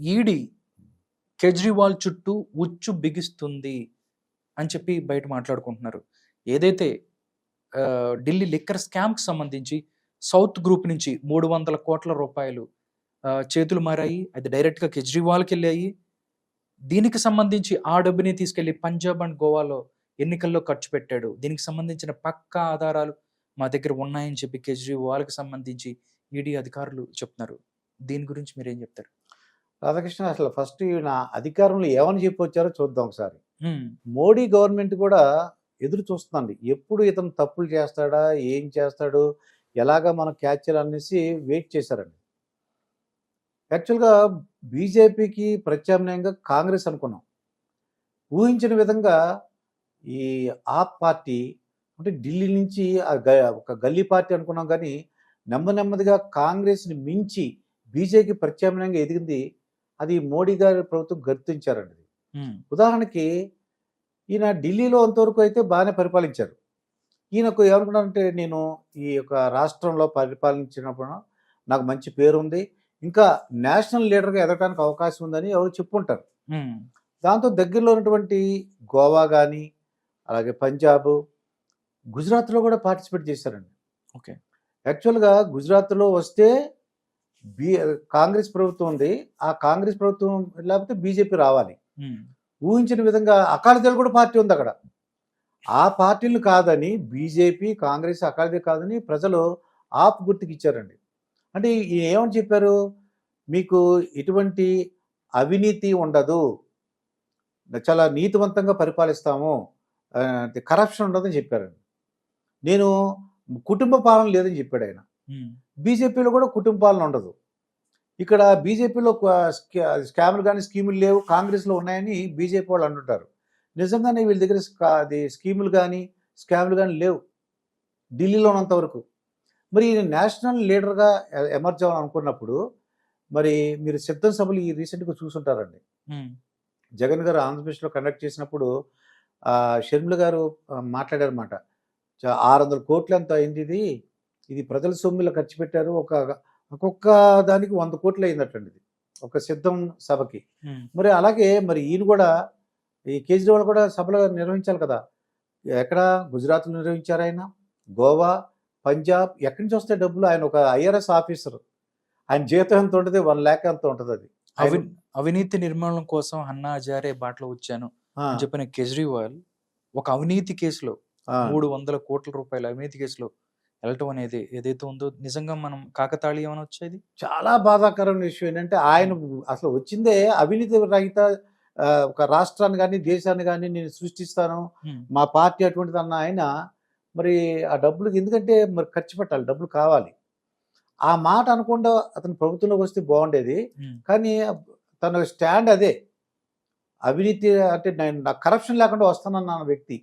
ED Kejriwal చుట్టూ ఉచ్చు బిగిస్తుంది అని చెప్పి బయట మాట్లాడుకుంటున్నారు. ఏదైతే ఢిల్లీ లిక్కర్ స్కామ్కి సంబంధించి సౌత్ గ్రూప్ నుంచి మూడు వందల కోట్ల రూపాయలు చేతులు మారాయి అది డైరెక్ట్గా కేజ్రీవాల్కి వెళ్ళాయి. దీనికి సంబంధించి ఆ డబ్బుని తీసుకెళ్ళి పంజాబ్ అండ్ గోవాలో ఎన్నికల్లో ఖర్చు పెట్టాడు. దీనికి సంబంధించిన పక్కా ఆధారాలు మా దగ్గర ఉన్నాయని చెప్పి కేజ్రీవాల్కి సంబంధించి ఈడీ అధికారులు చెప్తున్నారు. దీని గురించి మీరేం చెప్తారు? రాధాకృష్ణ అసలు ఫస్ట్ ఈయన అధికారంలో ఏమని చెప్పి వచ్చారో చూద్దాం ఒకసారి. మోడీ గవర్నమెంట్ కూడా ఎదురు చూస్తుంది. ఎప్పుడు ఇతను తప్పులు చేస్తాడా ఏం చేస్తాడు ఎలాగా మనం క్యాచ్ చేయాలనేసి వెయిట్ చేశారండి. యాక్చువల్గా బీజేపీకి ప్రత్యామ్నాయంగా కాంగ్రెస్ అనుకున్నాం. ఊహించిన విధంగా ఈ ఆప్ పార్టీ అంటే ఢిల్లీ నుంచి ఒక గల్లీ పార్టీ అనుకున్నాం కానీ నెమ్మది నెమ్మదిగా కాంగ్రెస్ని మించి బీజేపీ ప్రత్యామ్నాయంగా ఎదిగింది అది మోడీ గారి ప్రభుత్వం గుర్తించారండి. ఉదాహరణకి ఈయన ఢిల్లీలో అంతవరకు అయితే బాగానే పరిపాలించారు. ఈయనకు ఏమనుకున్నారంటే నేను ఈ యొక్క రాష్ట్రంలో పరిపాలించినప్పుడు నాకు మంచి పేరు ఉంది ఇంకా నేషనల్ లీడర్గా ఎదగడానికి అవకాశం ఉందని ఎవరు చెప్పుకుంటారు. హ్మ్, దాంతో దగ్గరలో ఉన్నటువంటి గోవా కానీ అలాగే పంజాబ్ గుజరాత్లో కూడా పార్టిసిపేట్ చేశారండి. ఓకే. యాక్చువల్గా గుజరాత్లో వస్తే బీ కాంగ్రెస్ ప్రభుత్వం ఉంది. ఆ కాంగ్రెస్ ప్రభుత్వం లేకపోతే బీజేపీ రావాలి. ఊహించిన విధంగా అకాలీదళ్ కూడా పార్టీ ఉంది అక్కడ. ఆ పార్టీలు కాదని బీజేపీ కాంగ్రెస్ అకాలీదళ్ కాదని ప్రజలు ఆప్ గుర్తుకి ఇచ్చారండి. అంటే ఏమని చెప్పారు? మీకు ఎటువంటి అవినీతి ఉండదు. చాలా నీతివంతంగా పరిపాలిస్తాము. కరప్షన్ ఉండదని చెప్పారండి. నేను కుటుంబ పాలన లేదని చెప్పాడు ఆయన. బీజేపీలో కూడా కుటుంబ పాలన ఉండదు. ఇక్కడ బీజేపీలో స్కాములు కానీ స్కీములు లేవు. కాంగ్రెస్లో ఉన్నాయని బీజేపీ వాళ్ళు అంటుంటారు. నిజంగానే వీళ్ళ దగ్గర అది స్కీములు కానీ స్కాములు కానీ లేవు. ఢిల్లీలో ఉన్నంత వరకు. మరి ఈయన నేషనల్ లీడర్గా ఎమర్జ్ అవ్వాలని అనుకున్నప్పుడు మరి మీరు సిద్ధం సభలు ఈ రీసెంట్గా చూసుంటారండి. జగన్ గారు ఆంధ్రప్రదేశ్లో కండక్ట్ చేసినప్పుడు షర్మిల గారు మాట్లాడారన్నమాట. ఆరు వందల కోట్లు ఎంత అయింది ఇది? ఇది ప్రజల సొమ్ములో ఖర్చు పెట్టారు. ఒక ఒక్కొక్క దానికి వంద కోట్లు అయిందటండి ఇది. ఒక సిద్ధం సభకి. మరి అలాగే మరి ఈయన కూడా ఈ కేజ్రీవాల్ కూడా సభలు నిర్వహించాలి కదా. ఎక్కడ? గుజరాత్లో నిర్వహించారు ఆయన. గోవా పంజాబ్. ఎక్కడి నుంచి వస్తాయి డబ్బులు? ఆయన ఒక ఐఆర్ఎస్ ఆఫీసర్. ఆయన జీతం ఎంత ఉంటుంది? వన్ ల్యాక్ ఎంత ఉంటుంది అది? అవి అవినీతి నిర్మూలన కోసం అన్నా హజారే బాటలో వచ్చాను. చెప్పిన కేజ్రీవాల్ ఒక అవినీతి కేసులో మూడు వందల కోట్ల రూపాయల అవినీతి కేసులో వెళ్ళటం అనేది ఏదైతే ఉందో నిజంగా మనం కాకతాళీయం వచ్చేది? చాలా బాధాకరమైన విషయం ఏంటంటే ఆయన అసలు వచ్చిందే అవినీతి రహిత ఒక రాష్ట్రాన్ని కానీ దేశాన్ని కానీ నేను సృష్టిస్తాను. మా పార్టీ అటువంటిది అన్న ఆయన మరి ఆ డబ్బులు ఎందుకంటే మరి ఖర్చు పెట్టాలి డబ్బులు కావాలి. ఆ మాట అనకుండా అతను ప్రభుత్వంలోకి వస్తే బాగుండేది. కానీ తన స్టాండ్ అదే. అవినీతి అంటే నేను నాకు కరప్షన్ లేకుండా వస్తానన్న వ్యక్తి.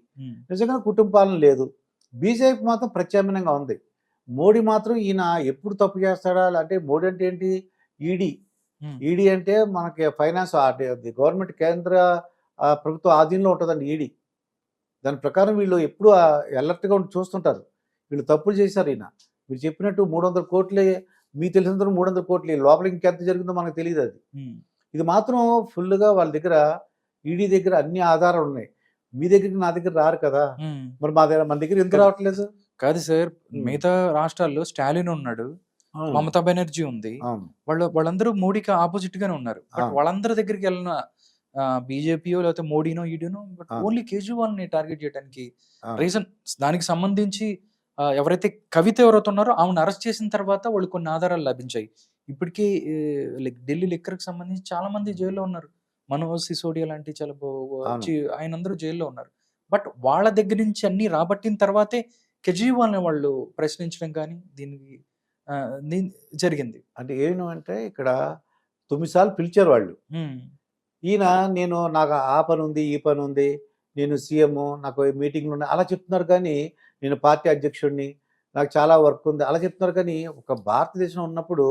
నిజంగా కుటుంబ పాలన లేదు. బీజేపీ మాత్రం ప్రత్యామ్నాయంగా ఉంది. మోడీ మాత్రం ఈయన ఎప్పుడు తప్పు చేస్తాడా? అంటే మోడీ అంటే ఏంటి? ఈడీ. ఈడీ అంటే మనకి ఫైనాన్స్ గవర్నమెంట్ కేంద్ర ప్రభుత్వ ఆధీనంలో ఉంటుందండి ఈడీ. దాని ప్రకారం వీళ్ళు ఎప్పుడు అలర్ట్గా ఉండి చూస్తుంటారు. వీళ్ళు తప్పులు చేశారు ఈయన. మీరు చెప్పినట్టు మూడు వందల కోట్లే మీకు తెలిసినంత మూడు వందల కోట్లే లోపల ఇంకెంత జరిగిందో మనకు తెలియదు అది. ఇది మాత్రం ఫుల్గా వాళ్ళ దగ్గర ఈడీ దగ్గర అన్ని ఆధారాలు ఉన్నాయి. మీ దగ్గరికి నా దగ్గర రారు కదా. మరి మా దగ్గర మన దగ్గర ఎందుకు. రావట్లేదు కాదు సార్. మిగతా రాష్ట్రాల్లో స్టాలిన్ ఉన్నాడు. మమతా బెనర్జీ ఉంది. వాళ్ళు వాళ్ళందరూ మోడీకి ఆపోజిట్ గానే ఉన్నారు బట్. వాళ్ళందరి దగ్గరికి వెళ్ళిన బీజేపీయో లేకపోతే మోడీనో ఈడీనో బట్. ఓన్లీ కేజ్రీవాల్ని టార్గెట్ చేయడానికి. రీజన్ దానికి సంబంధించి ఎవరైతే కవిత ఎవరైతే ఉన్నారో ఆమెను అరెస్ట్ చేసిన తర్వాత వాళ్ళు కొన్ని ఆధారాలు లభించాయి ఇప్పటికీ లైక్ ఢిల్లీ లిక్కర్కి సంబంధించి చాలా మంది జైల్లో ఉన్నారు మనోజ్ సిసోడియా లాంటి చాలా బో- బో- అవును. చి- ఆయన అందరూ జైల్లో ఉన్నారు బట్ వాళ్ళ దగ్గర నుంచి అన్ని రాబట్టిన తర్వాతే కేజ్రీవాల్ని వాళ్ళు ప్రశ్నించడం కానీ దీనికి జరిగింది అంటే ఏను అంటే ఇక్కడ తొమ్మిది సార్లు పిలిచారు వాళ్ళు. ఈయన నేను నాకు ఆ పని ఉంది ఈ పని ఉంది నేను సీఎం నాకు మీటింగ్లు ఉన్నాయి అలా చెప్తున్నారు కానీ నేను పార్టీ అధ్యక్షుడిని నాకు చాలా వర్క్ ఉంది అలా చెప్తున్నారు కానీ ఒక భారతదేశం ఉన్నప్పుడు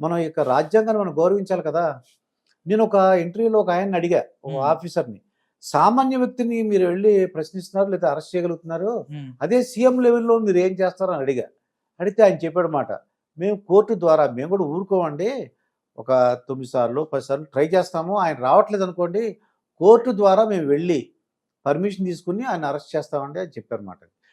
మనం యొక్క రాజ్యాంగాన్ని మనం గౌరవించాలి కదా నేను ఒక ఇంటర్వ్యూలో ఒక ఆయన్ని అడిగా ఒక. ఆఫీసర్ని. సామాన్య వ్యక్తిని మీరు వెళ్ళి ప్రశ్నిస్తున్నారు లేదా అరెస్ట్ చేయగలుగుతున్నారు. అదే సీఎం లెవెల్లో మీరు ఏం చేస్తారని అడిగా. అడిగితే ఆయన చెప్పాడు మాట మేము కోర్టు ద్వారా మేము కూడా ఊరుకోమండి. ఒక తొమ్మిది సార్లు పది సార్లు ట్రై చేస్తాము. ఆయన రావట్లేదు అనుకోండి కోర్టు ద్వారా మేము వెళ్ళి పర్మిషన్ తీసుకుని ఆయన అరెస్ట్ చేస్తామండి అని చెప్పారన్నమాట.